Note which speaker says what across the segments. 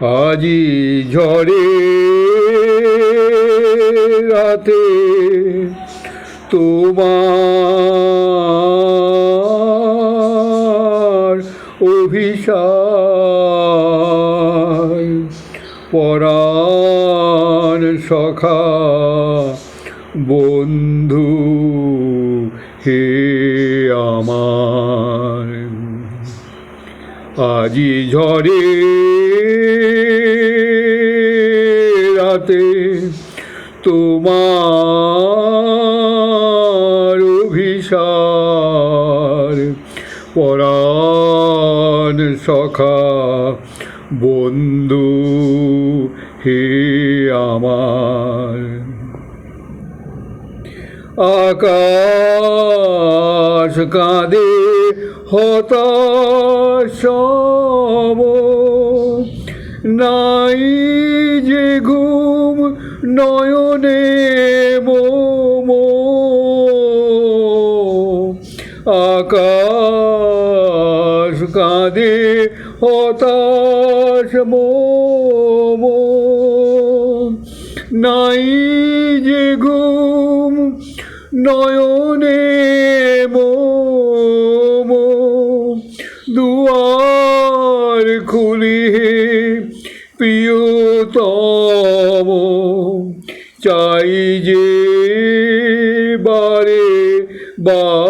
Speaker 1: আজি ঝরে রাতে তোমার অভিশাপ পরাণ সখা বন্ধু হে আমার। আজি ঝড়ে তোমার অভিসার পরাণ সখা বন্ধু হে আমার। আকাশ কাঁদে হতাশম নাই যে ঘুম নয়নে মোম আকাশ কাঁদে হতাশ মোম। নাই যে ঘুম নয়নে প্রিয়তম চাই যে বারে বার।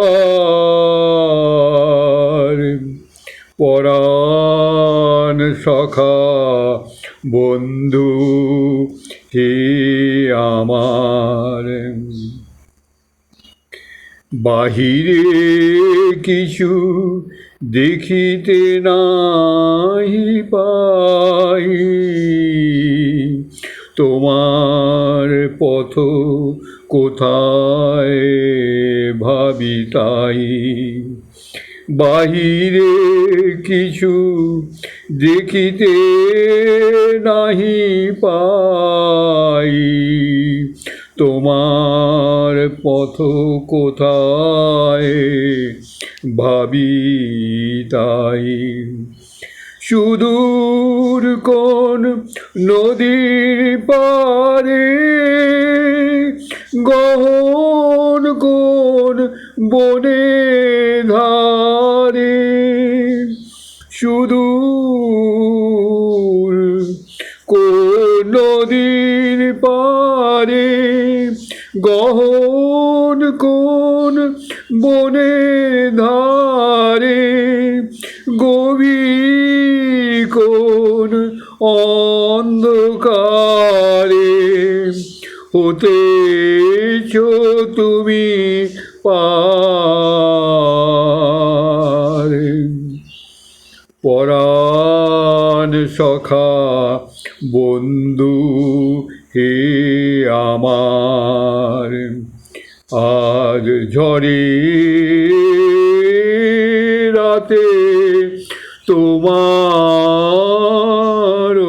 Speaker 1: পরাণ সখা বন্ধু হে আমার। বাহিরে কিছু দেখিতে নাই পাই। তোমার পথ কোথায় ভাবি তাই বাহিরে কিছু দেখিতে নাহি পাই। তোমার পথ কোথায় ভাবি তাই সুদূর কোন নদীর পারে গহন কোন বনে ধারে। সুদূর কোন নদীর পারে গহন কোন বনে ধারে গভীর কোন অন্ধকারে হতেছ তুমি পার। পরাণ সখা বন্ধু হে আমার। আজ ঝড়ে রাতে তোমার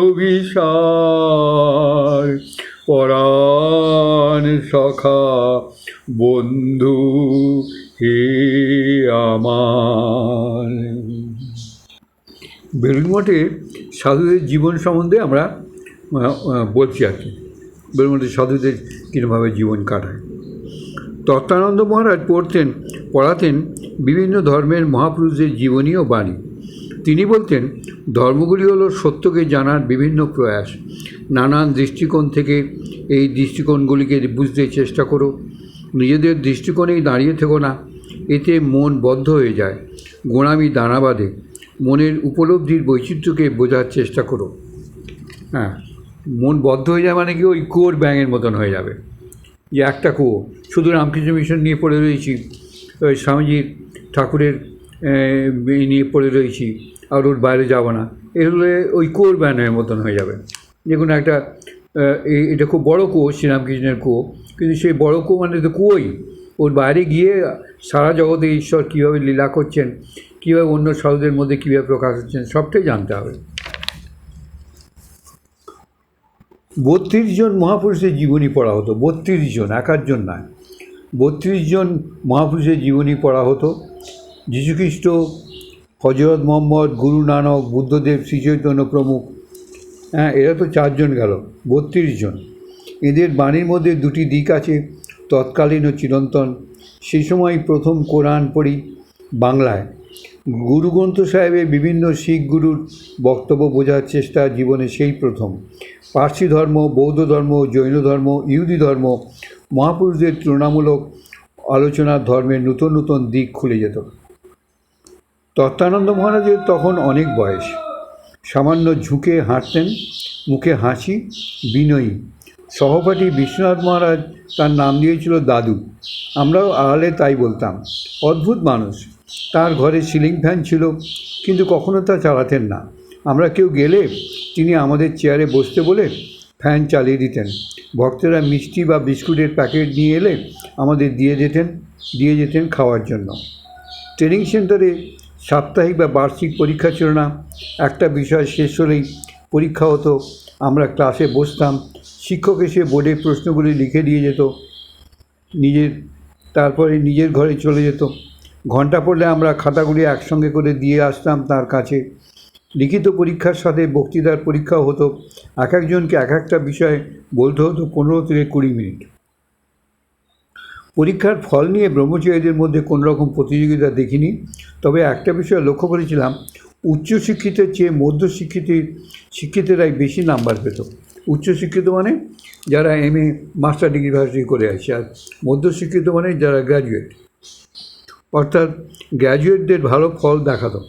Speaker 1: অভিসার পরাণ সখা বন্ধু হে আমার। বেলুন মঠে সাধুদের জীবন সম্বন্ধে আমরা বলছি আর কি। বেলুন মঠে সাধুদের কীরকমভাবে জীবন কাটায়। তত্ত্বানন্দ মহারাজ পড়তেন, পড়াতেন বিভিন্ন ধর্মের মহাপুরুষদের জীবনী ও বাণী। তিনি বলতেন, ধর্মগুলি হলো সত্যকে জানার বিভিন্ন প্রয়াস। নানান দৃষ্টিকোণ থেকে এই দৃষ্টিকোণগুলিকে বুঝতে চেষ্টা করো। নিজেদের দৃষ্টিকোণেই দাঁড়িয়ে থেকো না, এতে মন বদ্ধ হয়ে যায়। গোড়ামি দানা বাঁধে। মনের উপলব্ধির বৈচিত্র্যকে বোঝার চেষ্টা করো। হ্যাঁ মন বদ্ধ হয়ে যায় মানে কি? ওই কোর ব্যাঙের মতন হয়ে যাবে। যে একটা কুয়ো। শুধু রামকৃষ্ণ মিশন নিয়ে পড়ে রয়েছি ওই স্বামীজির ঠাকুরের নিয়ে পড়ে রয়েছি, আর ওর বাইরে যাব না। এগুলো ওই কুয়োর ব্যানের মতন হয়ে যাবে। যে কোনো একটা এটা খুব বড় কুয়ো শ্রীরামকৃষ্ণের কুয়ো। কিন্তু সেই বড় কুয়ো মানে তো কুয়োই। ওর বাইরে গিয়ে সারা জগতে ঈশ্বর কীভাবে লীলা করছেন, কীভাবে অন্য সাধুদের মধ্যে কীভাবে প্রকাশ হচ্ছেন, সবটাই জানতে হবে। বত্রিশ জন মহাপুরুষের জীবনী পড়া হতো, বত্রিশ জন একাধজন নয়। বত্রিশ জন মহাপুরুষের জীবনী পড়া হতো। যীশুখ্রিস্ট হজরত মোহাম্মদ, গুরু নানক, বুদ্ধদেব, শ্রীচৈতন্য প্রমুখ হ্যাঁ এরা তো চারজন গেল, বত্রিশ জন। এদের বাণীর মধ্যে দুটি দিক আছে, তৎকালীন ও চিরন্তন। সেই সময় প্রথম কোরআন পড়ি বাংলায়। গুরু গ্রন্থ সাহেবের বিভিন্ন শিখ গুরুর বক্তব্য বোঝার চেষ্টা জীবনে সেই প্রথম। পার্সি ধর্ম, বৌদ্ধ ধর্ম, জৈন ধর্ম, ইহুদি ধর্ম, মহাপুরুষদের তুলনামূলক আলোচনার ধর্মের নতুন নতুন দিক খুলে যেত। তত্ত্বানন্দ মহারাজের তখন অনেক বয়স। সামান্য ঝুঁকে হাঁটতেন, মুখে হাসি, বিনয়ী। সহপাঠী বিশ্বনাথ মহারাজ তার নাম দিয়েছিল দাদু। আমরাও আড়ালে তাই বলতাম, অদ্ভুত মানুষ। তার ঘরে সিলিং ফ্যান ছিল, কিন্তু কখনো তা চালাতেন না। আমরা কেউ গেলে তিনি আমাদের চেয়ারে বসতে বলে ফ্যান চালিয়ে দিতেন। ভক্তরা মিষ্টি বা বিস্কুটের প্যাকেট নিয়ে এলে আমাদের দিয়ে যেতেন দিয়ে যেতেন খাওয়ার জন্য। ট্রেনিং সেন্টারে সাপ্তাহিক বা বার্ষিক পরীক্ষা ছিল না। একটা বিষয় শেষ হলেই পরীক্ষা হতো। আমরা ক্লাসে বসতাম। শিক্ষক এসে বোর্ডে প্রশ্নগুলি লিখে দিয়ে যেত। নিজের, তারপরে নিজের ঘরে চলে যেত। ঘণ্টা পড়লে আমরা খাতাগুলি একসঙ্গে করে দিয়ে আসতাম তার কাছে। লিখিত পরীক্ষার সাথে বক্তৃতার পরীক্ষাও হতো। এক একজনকে এক একটা বিষয়ে বলতে হতো পনেরো থেকে কুড়ি মিনিট। পরীক্ষার ফল নিয়ে ব্রহ্মচারীদের মধ্যে কোনো রকম প্রতিযোগিতা দেখিনি। তবে একটা বিষয় লক্ষ্য করেছিলাম উচ্চশিক্ষিতের চেয়ে মধ্যশিক্ষিত শিক্ষিতেরাই বেশি নাম্বার পেত। উচ্চশিক্ষিত মানে যারা M A master degree varsity করে আছে আর মধ্যশিক্ষিত মানে যারা গ্র্যাজুয়েট অর্থাৎ গ্র্যাজুয়েটদের ভালো ফল দেখাতো।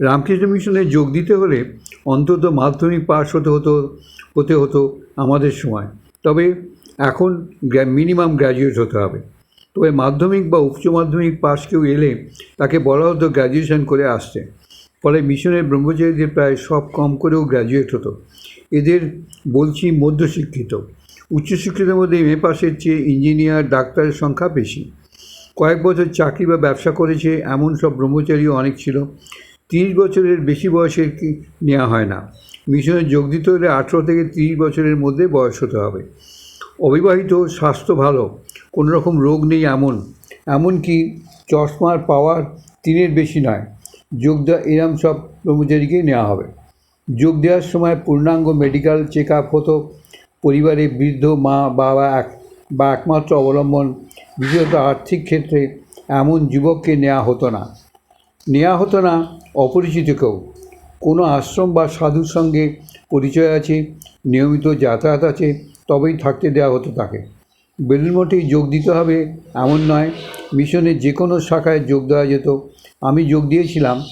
Speaker 1: রামকৃষ্ণ মিশনে যোগ দিতে হলে অন্তত মাধ্যমিক পাশ হতে হতো হতে হতো আমাদের সময়। তবে এখন মিনিমাম গ্র্যাজুয়েট হতে হবে। তবে মাধ্যমিক বা উচ্চ মাধ্যমিক পাশ কেউ এলে তাকে বলা হতো গ্র্যাজুয়েশন করে আসতে। ফলে মিশনের ব্রহ্মচারীদের প্রায় সব কম করেও গ্র্যাজুয়েট হতো। এদের বলছি মধ্যশিক্ষিত। উচ্চশিক্ষিতের মধ্যে এম এ পাসের চেয়ে ইঞ্জিনিয়ার ডাক্তারের সংখ্যা বেশি। কয়েক বছর চাকরি বা ব্যবসা করেছে, এমন সব ব্রহ্মচারীও অনেক ছিল। তিরিশ বছরের বেশি বয়সের কি নেওয়া হয় না। মিশনে যোগ দিতে হলে আঠেরো থেকে তিরিশ বছরের মধ্যে বয়স হতে হবে। অবিবাহিত স্বাস্থ্য ভালো কোনো রকম রোগ নেই এমন। এমনকি চশমার পাওয়ার তিনের বেশি নয়। যোগ দেওয়া এরম সব ব্রহ্মচারীকেই নেওয়া হবে। যোগ দেওয়ার সময় পূর্ণাঙ্গ মেডিকেল চেক আপ হতো। পরিবারে বৃদ্ধ মা, বাবা এক বা একমাত্র অবলম্বন। বিশেষত আর্থিক ক্ষেত্রে এমন যুবককে নেওয়া হতো না। নেওয়া হতো না। অপরিচিত কেউ। কোনো আশ্রম বা সাধুর সঙ্গে পরিচয় আছে, নিয়মিত যাতায়াত আছে, তবেই থাকতে দেওয়া হতো তাকে। বেলুন মঠে যোগ দিতে হবে এমন নয়, মিশনের যে কোনো শাখায় যোগ দেওয়া যেত। আমি যোগ দিয়েছিলাম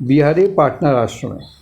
Speaker 1: বিহারে পাটনার আশ্রমে।